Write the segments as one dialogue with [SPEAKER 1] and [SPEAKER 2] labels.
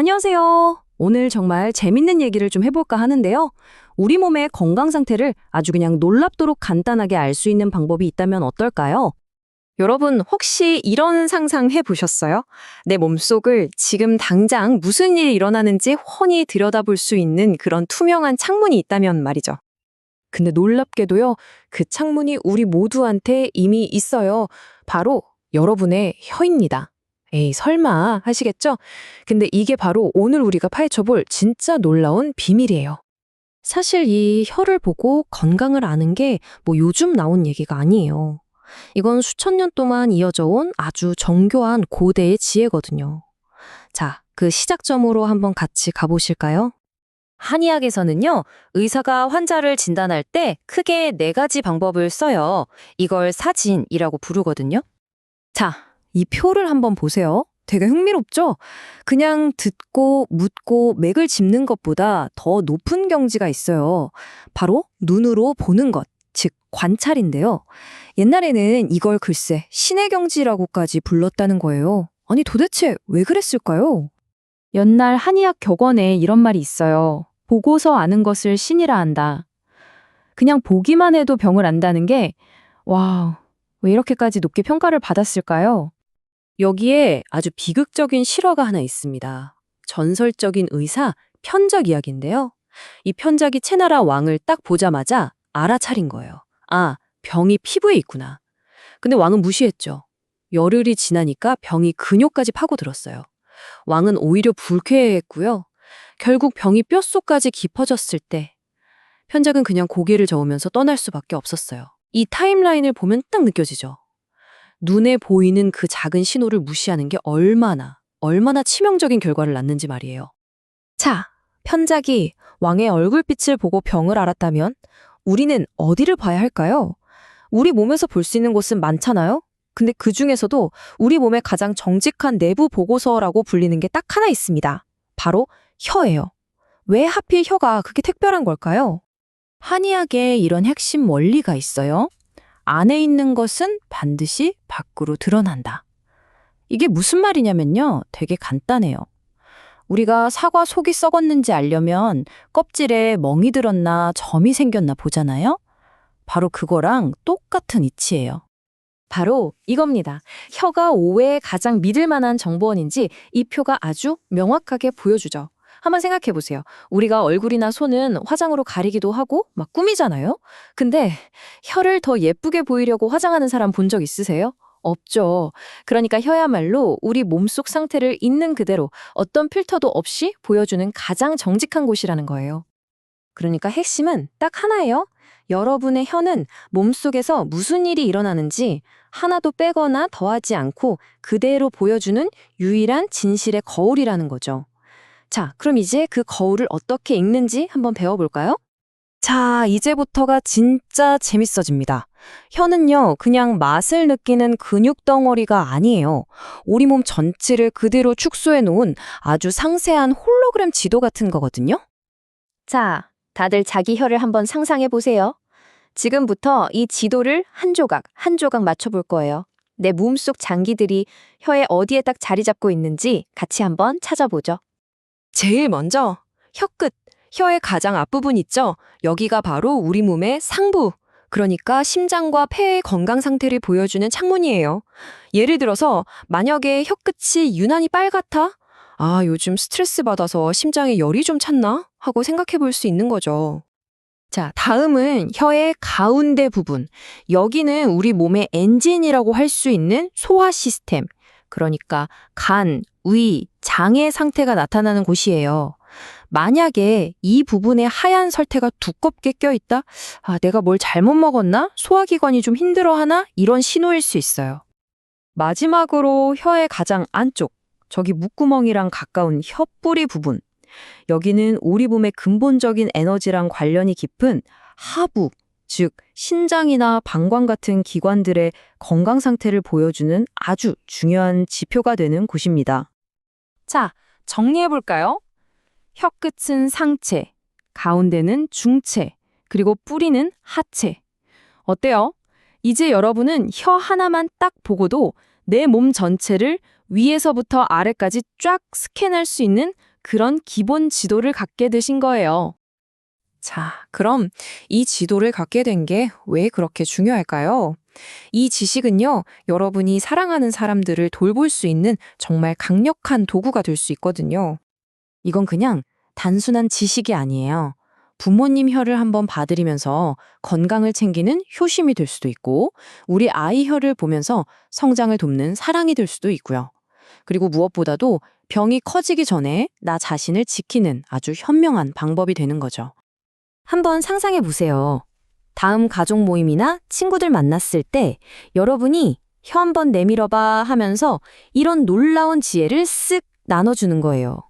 [SPEAKER 1] 안녕하세요. 오늘 정말 재밌는 얘기를 좀 해볼까 하는데요. 우리 몸의 건강 상태를 아주 그냥 놀랍도록 간단하게 알 수 있는 방법이 있다면 어떨까요?
[SPEAKER 2] 여러분 혹시 이런 상상 해보셨어요? 내 몸속을 지금 당장 무슨 일이 일어나는지 훤히 들여다볼 수 있는 그런 투명한 창문이 있다면 말이죠. 근데 놀랍게도요, 그 창문이 우리 모두한테 이미 있어요. 바로 여러분의 혀입니다. 에이, 설마 하시겠죠? 근데 이게 바로 오늘 우리가 파헤쳐볼 진짜 놀라운 비밀이에요.
[SPEAKER 1] 사실 이 혀를 보고 건강을 아는 게 뭐 요즘 나온 얘기가 아니에요. 이건 수천 년 동안 이어져 온 아주 정교한 고대의 지혜거든요. 자, 그 시작점으로 한번 같이 가보실까요?
[SPEAKER 2] 한의학에서는요, 의사가 환자를 진단할 때 크게 네 가지 방법을 써요. 이걸 사진이라고 부르거든요. 자, 이 표를 한번 보세요. 되게 흥미롭죠? 그냥 듣고 묻고 맥을 짚는 것보다 더 높은 경지가 있어요. 바로 눈으로 보는 것, 즉 관찰인데요. 옛날에는 이걸 글쎄 신의 경지라고까지 불렀다는 거예요. 아니 도대체 왜 그랬을까요?
[SPEAKER 3] 옛날 한의학 격언에 이런 말이 있어요. 보고서 아는 것을 신이라 한다. 그냥 보기만 해도 병을 안다는 게, 와우, 왜 이렇게까지 높게 평가를 받았을까요?
[SPEAKER 2] 여기에 아주 비극적인 실화가 하나 있습니다. 전설적인 의사 편작 이야기인데요. 이 편작이 채나라 왕을 딱 보자마자 알아차린 거예요. 아, 병이 피부에 있구나. 근데 왕은 무시했죠. 열흘이 지나니까 병이 근육까지 파고들었어요. 왕은 오히려 불쾌해했고요. 결국 병이 뼛속까지 깊어졌을 때 편작은 그냥 고개를 저으면서 떠날 수밖에 없었어요. 이 타임라인을 보면 딱 느껴지죠. 눈에 보이는 그 작은 신호를 무시하는 게 얼마나, 얼마나 치명적인 결과를 낳는지 말이에요. 자, 편작이 왕의 얼굴빛을 보고 병을 알았다면 우리는 어디를 봐야 할까요? 우리 몸에서 볼 수 있는 곳은 많잖아요? 근데 그 중에서도 우리 몸의 가장 정직한 내부 보고서라고 불리는 게 딱 하나 있습니다. 바로 혀예요. 왜 하필 혀가 그렇게 특별한 걸까요? 한의학에 이런 핵심 원리가 있어요. 안에 있는 것은 반드시 밖으로 드러난다. 이게 무슨 말이냐면요. 되게 간단해요. 우리가 사과 속이 썩었는지 알려면 껍질에 멍이 들었나 점이 생겼나 보잖아요. 바로 그거랑 똑같은 이치예요. 바로 이겁니다. 혀가 오해에 가장 믿을 만한 정보원인지 이 표가 아주 명확하게 보여주죠. 한번 생각해 보세요. 우리가 얼굴이나 손은 화장으로 가리기도 하고 막 꾸미잖아요. 근데 혀를 더 예쁘게 보이려고 화장하는 사람 본 적 있으세요? 없죠. 그러니까 혀야말로 우리 몸속 상태를 있는 그대로 어떤 필터도 없이 보여주는 가장 정직한 곳이라는 거예요. 그러니까 핵심은 딱 하나예요. 여러분의 혀는 몸속에서 무슨 일이 일어나는지 하나도 빼거나 더하지 않고 그대로 보여주는 유일한 진실의 거울이라는 거죠. 자, 그럼 이제 그 거울을 어떻게 읽는지 한번 배워볼까요? 자, 이제부터가 진짜 재밌어집니다. 혀는요, 그냥 맛을 느끼는 근육 덩어리가 아니에요. 우리 몸 전체를 그대로 축소해 놓은 아주 상세한 홀로그램 지도 같은 거거든요. 자, 다들 자기 혀를 한번 상상해 보세요. 지금부터 이 지도를 한 조각, 한 조각 맞춰볼 거예요. 내 몸속 장기들이 혀에 어디에 딱 자리 잡고 있는지 같이 한번 찾아보죠. 제일 먼저 혀끝, 혀의 가장 앞부분 있죠? 여기가 바로 우리 몸의 상부. 그러니까 심장과 폐의 건강 상태를 보여주는 창문이에요. 예를 들어서 만약에 혀끝이 유난히 빨갛다? 아, 요즘 스트레스 받아서 심장에 열이 좀 찼나? 하고 생각해 볼 수 있는 거죠. 자, 다음은 혀의 가운데 부분. 여기는 우리 몸의 엔진이라고 할 수 있는 소화 시스템. 그러니까 간, 위, 장의 상태가 나타나는 곳이에요. 만약에 이 부분에 하얀 설태가 두껍게 껴있다? 아, 내가 뭘 잘못 먹었나? 소화기관이 좀 힘들어하나? 이런 신호일 수 있어요. 마지막으로 혀의 가장 안쪽, 저기 목구멍이랑 가까운 혀뿌리 부분. 여기는 우리 몸의 근본적인 에너지랑 관련이 깊은 하부, 즉 신장이나 방광 같은 기관들의 건강 상태를 보여주는 아주 중요한 지표가 되는 곳입니다. 자, 정리해 볼까요? 혀끝은 상체, 가운데는 중체, 그리고 뿌리는 하체. 어때요? 이제 여러분은 혀 하나만 딱 보고도 내 몸 전체를 위에서부터 아래까지 쫙 스캔할 수 있는
[SPEAKER 3] 그런 기본 지도를 갖게 되신 거예요.
[SPEAKER 1] 자, 그럼 이 지도를 갖게 된 게 왜 그렇게 중요할까요? 이 지식은요, 여러분이 사랑하는 사람들을 돌볼 수 있는 정말 강력한 도구가 될 수 있거든요.
[SPEAKER 2] 이건 그냥 단순한 지식이 아니에요. 부모님 혀를 한번 봐드리면서 건강을 챙기는 효심이 될 수도 있고, 우리 아이 혀를 보면서 성장을 돕는 사랑이 될 수도 있고요. 그리고 무엇보다도 병이 커지기 전에 나 자신을 지키는 아주 현명한 방법이 되는 거죠. 한번 상상해 보세요. 다음 가족 모임이나 친구들 만났을 때 여러분이 혀 한번 내밀어봐 하면서 이런 놀라운 지혜를 쓱 나눠주는 거예요.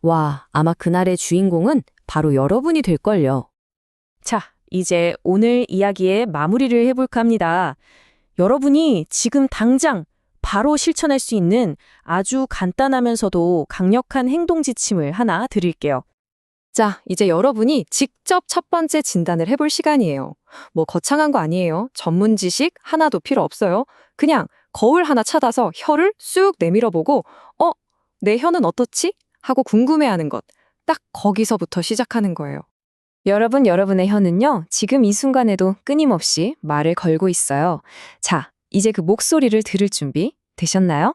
[SPEAKER 2] 와, 아마 그날의 주인공은 바로 여러분이 될걸요. 자, 이제 오늘 이야기의 마무리를 해볼까 합니다. 여러분이 지금 당장 바로 실천할 수 있는 아주 간단하면서도 강력한 행동 지침을 하나 드릴게요.
[SPEAKER 1] 자, 이제 여러분이 직접 첫 번째 진단을 해볼 시간이에요. 뭐 거창한 거 아니에요. 전문 지식 하나도 필요 없어요. 그냥 거울 하나 찾아서 혀를 쑥 내밀어 보고, 어, 내 혀는 어떻지? 하고 궁금해하는 것. 딱 거기서부터 시작하는 거예요.
[SPEAKER 3] 여러분, 여러분의 혀는요, 지금 이 순간에도 끊임없이 말을 걸고 있어요. 자, 이제 그 목소리를 들을 준비 되셨나요?